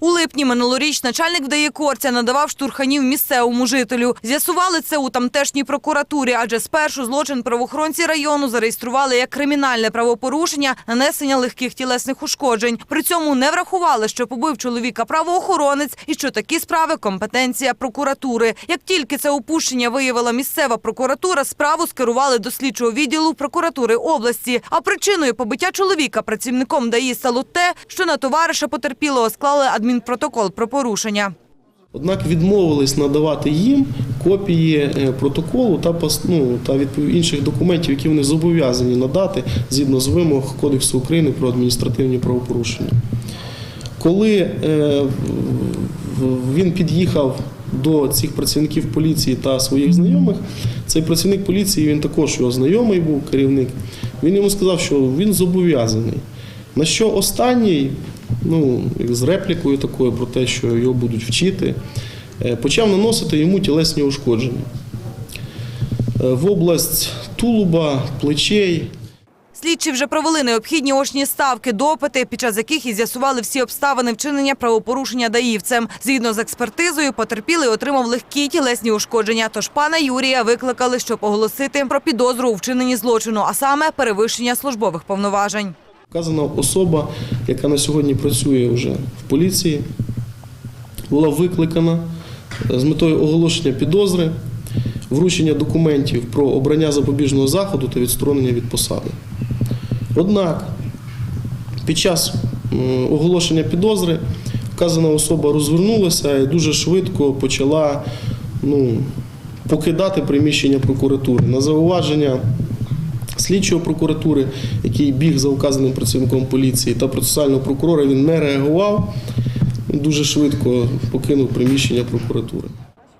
У липні минулоріч начальник вдає Корця надавав штурханів місцевому жителю. З'ясували це у тамтешній прокуратурі, адже спершу злочин правоохоронці району зареєстрували як кримінальне правопорушення нанесення легких тілесних ушкоджень. При цьому не врахували, що побив чоловіка правоохоронець і що такі справи компетенція прокуратури. Як тільки це упущення виявила місцева прокуратура, справу скерували до слідчого відділу прокуратури області. А причиною побиття чоловіка працівником ДАІ стало те, що на товариша потерпілого склали адмінпротокол про порушення. Однак відмовились надавати їм копії е, протоколу та ну, та інших документів, які вони зобов'язані надати згідно з вимог Кодексу України про адміністративні правопорушення. Коли е, він під'їхав до цих працівників поліції та своїх знайомих, цей працівник поліції, він також його знайомий був, керівник, він йому сказав, що він зобов'язаний. На що останній, ну, з реплікою такою про те, що його будуть вчити, е, почав наносити йому тілесні ушкодження. Е, В область тулуба, плечей, Слідчі вже провели необхідні очні ставки, допити, під час яких і з'ясували всі обставини вчинення правопорушення даївцем. Згідно з експертизою, потерпілий отримав легкі тілесні ушкодження. Тож пана Юрія викликали, щоб оголосити про підозру у вчиненні злочину, а саме перевищення службових повноважень. Вказана особа, яка на сьогодні працює вже в поліції, була викликана з метою оголошення підозри, вручення документів про обрання запобіжного заходу та відсторонення від посади. Однак під час оголошення підозри вказана особа розвернулася і дуже швидко почала ну, покидати приміщення прокуратури. На зауваження слідчого прокуратури, який біг за указаним працівником поліції, та процесуального прокурора він не реагував. Дуже швидко покинув приміщення прокуратури.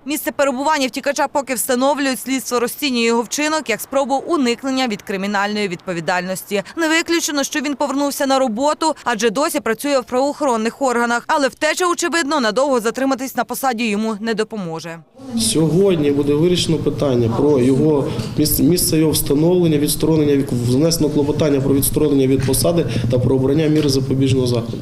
Місце перебування втікача поки встановлюють, слідство розцінює його вчинок як спробу уникнення від кримінальної відповідальності. Не виключено, що він повернувся на роботу, адже досі працює в правоохоронних органах. Але втеча, очевидно, надовго затриматись на посаді йому не допоможе. Сьогодні буде вирішено питання про його місце, його встановлення, відсторонення від внесено клопотання про відсторонення від посади та про обрання міри запобіжного заходу.